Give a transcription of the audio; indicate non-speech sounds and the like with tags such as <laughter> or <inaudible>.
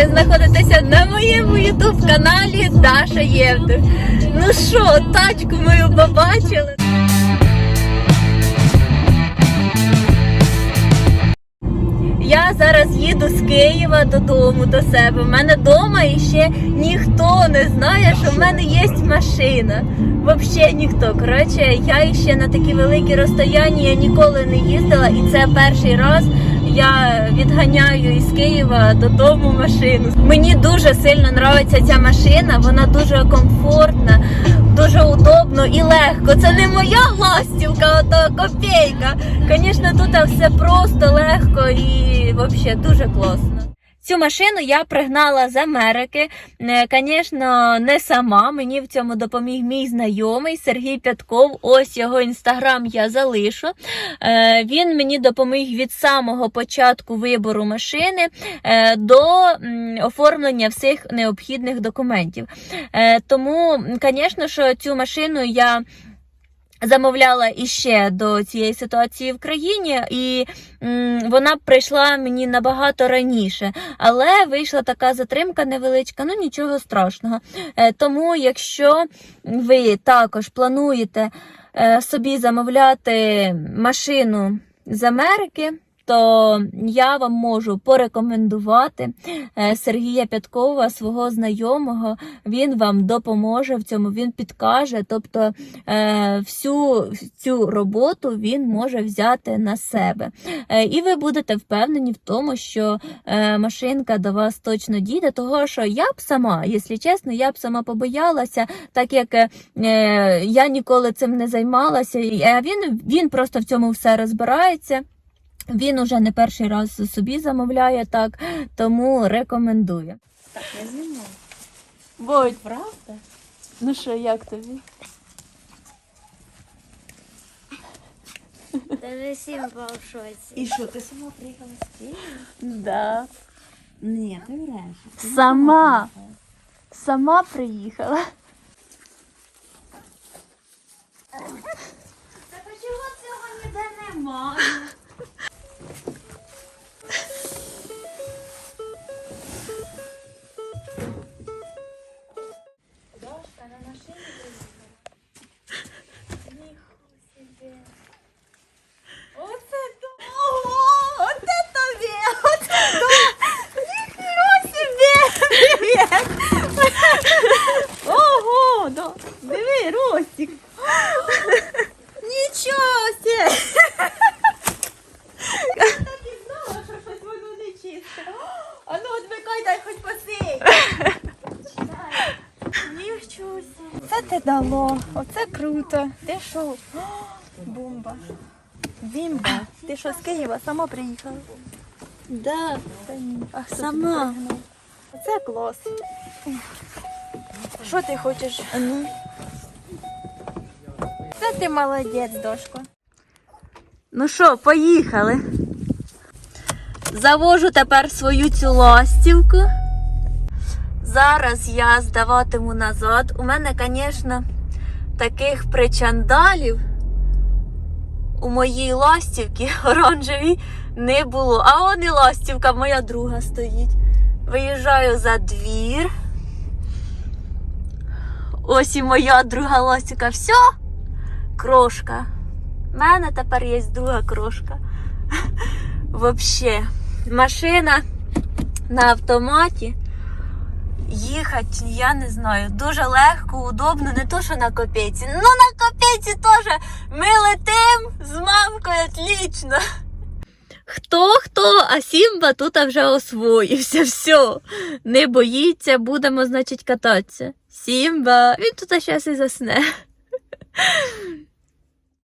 Ви знаходитеся на моєму ютуб каналі Даша Євдух. Ну що, тачку мою побачили? Я зараз їду з Києва додому до себе. У мене вдома і ще ніхто не знає, що в мене є машина. Взагалі ніхто. Коротше, я ще на такі великі розстояння я ніколи не їздила, і це перший раз я відганяю із Києва додому машину. Мені дуже сильно подобається ця машина, вона дуже комфортна, дуже удобно і легко. Це не моя ластівка, ото копійка. Звісно, тут все просто легко і взагалі дуже класно. Цю машину я пригнала з Америки. Звісно, не сама. Мені в цьому допоміг мій знайомий Сергій Пятков. Ось його інстаграм я залишу. Е, Він мені допоміг від самого початку вибору машини е, до оформлення всіх необхідних документів. Е, Тому, звісно, що цю машину я. Замовляла іще до цієї ситуації в країні, і вона прийшла мені набагато раніше, але вийшла така затримка невеличка, ну нічого страшного. Е, тому, якщо ви також плануєте е, собі замовляти машину з Америки, то я вам можу порекомендувати е, Сергія Пяткова, свого знайомого. Він вам допоможе в цьому, він підкаже. Тобто е, всю цю роботу він може взяти на себе. Е, І ви будете впевнені в тому, що машинка до вас точно дійде, того що я б сама, якщо чесно, я б сама побоялася, так як я ніколи цим не займалася. А він, він просто в цьому все розбирається. Він уже не перший раз собі замовляє так, тому рекомендую. Так, я знімаю. Будь, Правда? ну що, як тобі? Даже в шоці. І що, ти сама приїхала з Києва? Да. Ні, ти врешті. Сама. Сама приїхала. Так чого цього ніде немає? Ти дало. Оце круто. Ти що? Бомба. Бімба. Ти що з Києва сама приїхала? Да. Та ні. А хто Сама. тебе пригнав? Це клас. Що ти хочеш? Ну. Це ти молодець, дошко. Ну що, поїхали. Завожу тепер свою цю ластівку. Зараз я здаватиму назад. У мене, звісно, таких причандалів у моїй ластівці <laughs> оранжевій не було. А он і ластівка, моя друга стоїть. Виїжджаю за двір. Ось і моя друга ластівка. Все, крошка. У мене тепер є друга крошка. <laughs> Вообще, машина на автоматі. Їхати, я не знаю, дуже легко, удобно, не то, що на копійці. Ну, на копійці теж ми летим з мамкою отлично. Хто хто, а Сімба тут вже освоївся. Все, не боїться, будемо, значить, кататися. Сімба, він тут зараз і засне.